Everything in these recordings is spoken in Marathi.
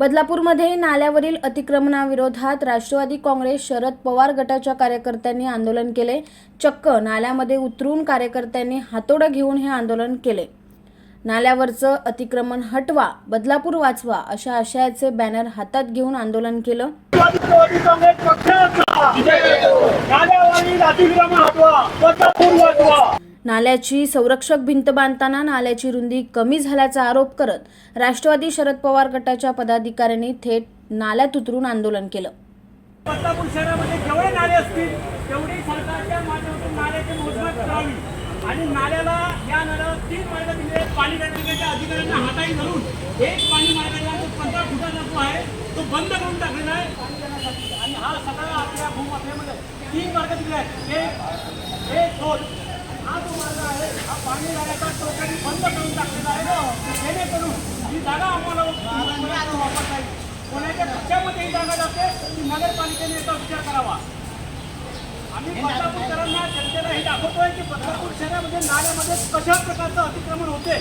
बदलापूरमध्ये नाल्यावरील अतिक्रमणाविरोधात राष्ट्रवादी काँग्रेस शरद पवार गटाच्या कार्यकर्त्यांनी आंदोलन केले. चक्क नाल्यामध्ये उतरून कार्यकर्त्यांनी हातोडा घेऊन हे आंदोलन केले. नाल्यावरचं अतिक्रमण हटवा बदलापूर वाचवा अशा आशयाचे बॅनर हातात घेऊन आंदोलन केलं. नाल्याची संरक्षक भिंत बांधताना नाल्याची रुंदी कमी झाल्याचा आरोप करत राष्ट्रवादी शरद पवार गटाच्या पदाधिकाऱ्यांनी थेट नाल्यात उतरून आंदोलन केलं. बदलापूर शहरामध्ये जेवढे नाले असतील तेवढी सरकारच्या माध्यमातून नाल्याची मोजमाप करावी. आणि नाल्याला या नाल्याला तीन मार्ग दिले पाणी गणनेच्या अधिकाऱ्यांना हाताळी धरून एक पाणी मार्गाचा जो पंधरा फुटाचा जो आहे तो बंद करून टाकलेला आहे. पाणी जाण्यासाठी. आणि हा सगळा आपल्या भूमाफियामध्ये तीन मार्ग दिले आहेत. एक दोन. हा जो मार्ग आहे हा पाणी जाण्याचा तो बंद करून टाकलेला आहे जेणेकरून ही जागा आम्हाला वापरता येईल कोणाच्या पक्षामध्ये ही जागा जाते ती नगरपालिकेने याचा विचार करावा आम्ही बदलापूरकरांना जनतेला हे दाखवतोय की बदलापूर शहरामध्ये नाल्यामध्ये कशा प्रकारचं अतिक्रमण होते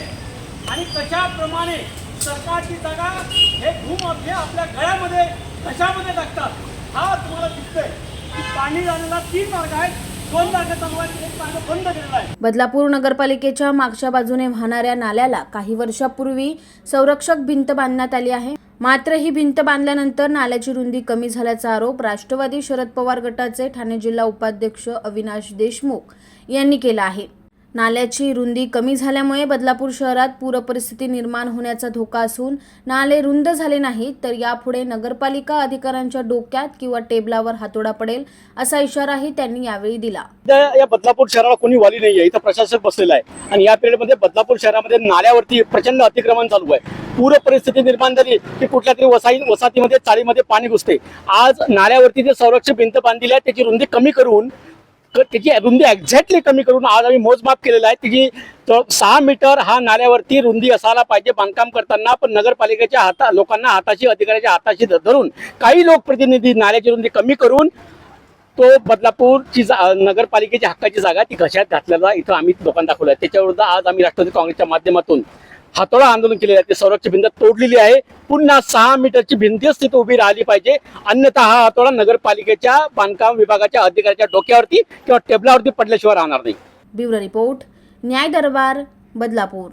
आणि कशाप्रमाणे सरकारची जागा हे भूमाफिया आपल्या गळ्यामध्ये घशामध्ये टाकतात हा तुम्हाला दिसतोय की पाणी जाण्याला तीन मार्ग आहेत. बदलापूर नगरपालिकेच्या मागच्या बाजूने वाहणाऱ्या नाल्याला काही वर्षापूर्वी संरक्षक भिंत बांधण्यात आली आहे. मात्र ही भिंत बांधल्यानंतर नाल्याची रुंदी कमी झाल्याचा आरोप राष्ट्रवादी शरद पवार गटाचे ठाणे जिल्हा उपाध्यक्ष अविनाश देशमुख यांनी केला आहे. नाल्याची रुंदी कमी झाल्यामुळे बदलापूर शहरात पूरपरिस्थिती निर्माण होण्याचा धोका असून नाले रुंद झाले नाहीत तर यापुढे नगरपालिका अधिकाऱ्यांच्या डोक्यात किंवा टेबलावर हातोडा पडेल असा इशाराही त्यांनी यावेळी दिला. या बदलापूर शहराला कोणी वाली नाहीये इथं प्रशासक बसलेला आहे. आणि या पिरियडमध्ये बदलापूर शहरामध्ये नाल्यावरती प्रचंड अतिक्रमण चालू आहे. पूर परिस्थिती निर्माण झाली की कुठल्या तरी वसाई वसाहतीमध्ये चाळीमध्ये पाणी घुसते. आज नाल्यावरती जे संरक्षक भिंत बांधलेली आहे त्याची रुंदी कमी करून त्याची रुंदी एक्झॅक्टली कमी करून आज आम्ही मोजमाप केलेलं आहे. त्याची सहा मीटर हा नाल्यावरती रुंदी असायला पाहिजे बांधकाम करताना पण नगरपालिकेच्या हाता लोकांना हाताशी अधिकाऱ्याच्या हाताशी धरून काही लोकप्रतिनिधी नाल्याची रुंदी कमी करून तो बदलापूरची जा नगरपालिकेच्या हक्काची जागा ती घशात घातलेला इथं आम्ही लोकांना दाखवलं आहे. त्याच्याविरुद्ध आज आम्ही राष्ट्रवादी काँग्रेसच्या माध्यमातून हातोळा आंदोलन केलेलं आहे. ते भिंत तोडलेली आहे. पुन्हा सहा मीटरची भिंतीच तिथे उभी राहिली पाहिजे. अन्यथा हा हातोळा नगरपालिकेच्या बांधकाम विभागाच्या अधिकाऱ्याच्या डोक्यावरती किंवा टेबलावरती पडल्याशिवाय राहणार नाही. ब्युरो रिपोर्ट न्याय दरबार बदलापूर.